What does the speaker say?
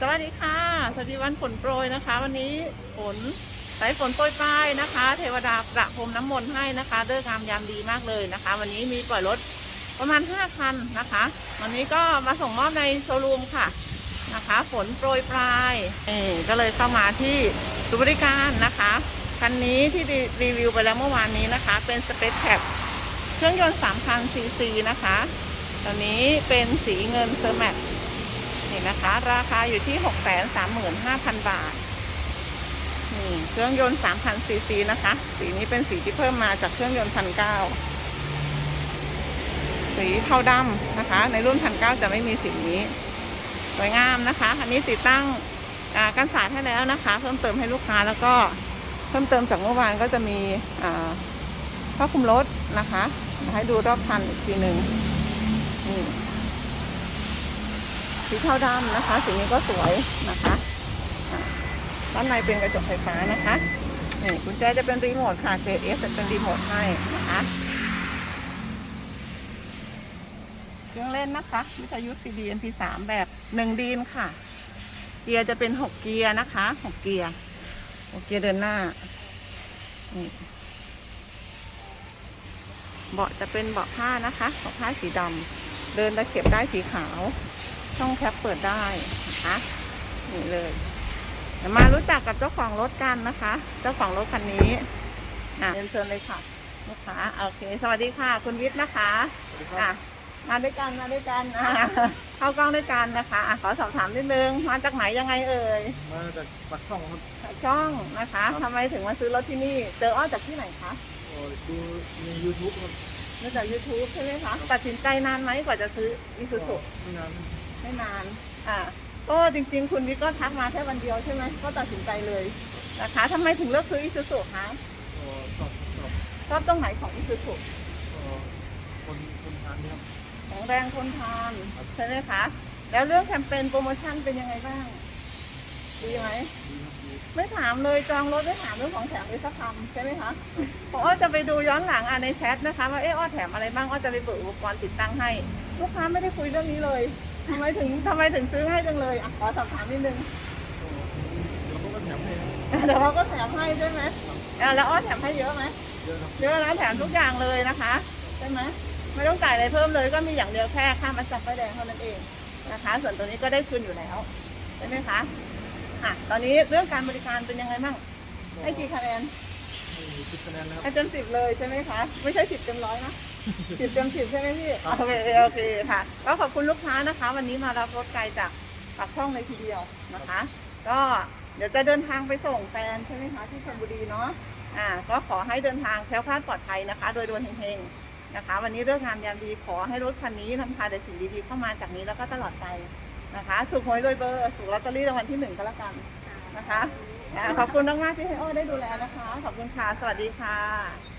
สวัสดีค่ะ สวัสดีวันฝนโปรยนะคะ วันนี้ฝนสายฝนโปรยปลายนะคะ เทวดาประพรมน้ำมนต์ให้นะคะเลิกงามยามดีมากเลยนะคะ วันนี้มีปล่อยรถประมาณ 5 คันนะคะ วันนี้ก็มาส่งมอบในโชว์รูมค่ะนะคะ ฝนโปรยปลายก็เลยเข้ามาที่ศูนย์บริการนะคะ คันนี้ที่รีวิวไปแล้วเมื่อวานนี้นะคะ เป็นสเปซแคปเครื่องยนต์3,000ซีซีนะคะ ตอนนี้เป็นสีเงินเซอร์แมท นี่นะคะ ราคาอยู่ที่635,000บาท นี่เครื่องยนต์3,000ซีซีนะคะ สีนี้เป็นสีที่เพิ่มมาจากเครื่องยนต์1,900สีเทาดำนะคะ ในรุ่น1,900จะไม่มีสีนี้ สวยงามนะคะ อันนี้ติดตั้งกันสาดให้แล้วนะคะ เพิ่มเติมให้ลูกค้าแล้วก็เพิ่มเติมจากเมื่อวานก็จะมีผ้าคลุมรถนะคะ ให้ดูรอบคันอีกทีหนึ่งนี่ สีเทาดำนะคะ สีนี้ก็สวยนะคะด้านในเป็นกระจกไฟฟ้านะคะนี่กุญแจจะเป็นรีโมทค่ะ JS จะเป็นรีโมทให้นะคะเครื่องเล่นนะคะวิทยุ CD MP3 แบบหนึ่งดีนค่ะ เกียร์จะเป็นหกเกียร์นะคะหกเกียร์หกเกียร์เดินหน้านี่เบาะจะเป็นเบาะผ้านะคะเบาะผ้าสีดำเดินตะเข็บได้สีขาว ช่องแคปเปิดได้นะคะนี่เลยเดี๋ยวมารู้จักกับเจ้าของรถกันนะคะ เจ้าของรถคันนี้อะเรียนเชิญเลยค่ะลูกค้าโอเค สวัสดีค่ะ คุณวิทย์นะคะอะมาด้วยกันมาด้วยกันอะเข้ากล้องด้วยกันนะคะอะขอสอบถามนิดนึงมาจากไหนยังไงเอ่ยมาจากปักช่องครับช่องนะคะทำไมถึงมาซื้อรถที่นี่ เจออ้อจากที่ไหนคะเอ่อดูใน YouTube ครับมาจาก YouTube ใช่ไหมคะตัดสินใจนานไหมกว่าจะซื้ออิซูซุไม่นาน ไม่นานอ่าก็จริง ๆ คุณวิทย์ก็ทักมาแค่วันเดียวใช่ไหมก็ตัดสินใจเลยนะคะทำไมถึงเลือกซื้ออิซูซุคะก็ชอบชอบชอบตรงไหนของอิซูซุก็คนคนทานนี่ครับแข็งแรงทนทานใช่ไหมคะแล้วเรื่องแคมเปญโปรโมชั่นเป็นยังไงบ้างดีไหม ดีครับดีไม่ถามเลยจองรถไม่ถามเรื่องของแถมเลยสักคำใช่ไหมคะเพราะอ้อจะไปดูย้อนหลังอะในแชทนะคะว่าเอออ้อแถมอะไรบ้างอ้อจะไปเบิกอุปกรณ์ติดตั้งให้ ลูกค้าไม่ได้คุยเรื่องนี้เลย ทำไมถึงทำไมถึงซื้อให้จังเลยอะขอสอบถามนิดนึงก็เดี๋ยวเขาก็แถมให้ครับเดี๋ยวเราก็แถมให้ใช่ไหมอะแล้วอ้อแถมให้เยอะไหมเยอะครับเยอะนะแถมทุกอย่างเลยนะคะใช่ไหมไม่ต้องจ่ายอะไรเพิ่มเลยก็มีอย่างเดียวแค่ค่ามาจับไฟแดงเท่านั้นเองนะคะ ส่วนตัวนี้ก็ได้คืนอยู่แล้วใช่ไหมคะอะตอนนี้เรื่องการบริการเป็นยังไงบ้างให้กี่คะแนนมี สิบคะแนนนะครับให้เต็มสิบเลยใช่ไหมคะ ไม่ใช่สิบเต็มร้อยนะสิบเต็มสิบใช่ไหมพี่ โอเคโอเคค่ะ ก็ขอบคุณลูกค้านะคะ วันนี้มารับรถไกลจากปากช่องเลยทีเดียวนะคะ ก็เดี๋ยวจะเดินทางไปส่งแฟนใช่ไหมคะที่ชลบุรีเนาะ อ่า ก็ขอให้เดินทางแคล้วคลาดปลอดภัยนะคะ โดยดวงเฮงๆนะคะ วันนี้เรื่องงานยามดีขอให้รถคันนี้นำพาแต่สิ่งดีๆเข้ามาจากนี้แล้วก็ตลอดไปนะคะ ถูกหวยรวยเบอร์ถูกลอตเตอรี่รางวัลที่หนึ่งก็แล้วกัน นะคะขอบคุณมากๆที่ให้อ้อได้ดูแลนะคะ ขอบคุณค่ะ สวัสดีค่ะ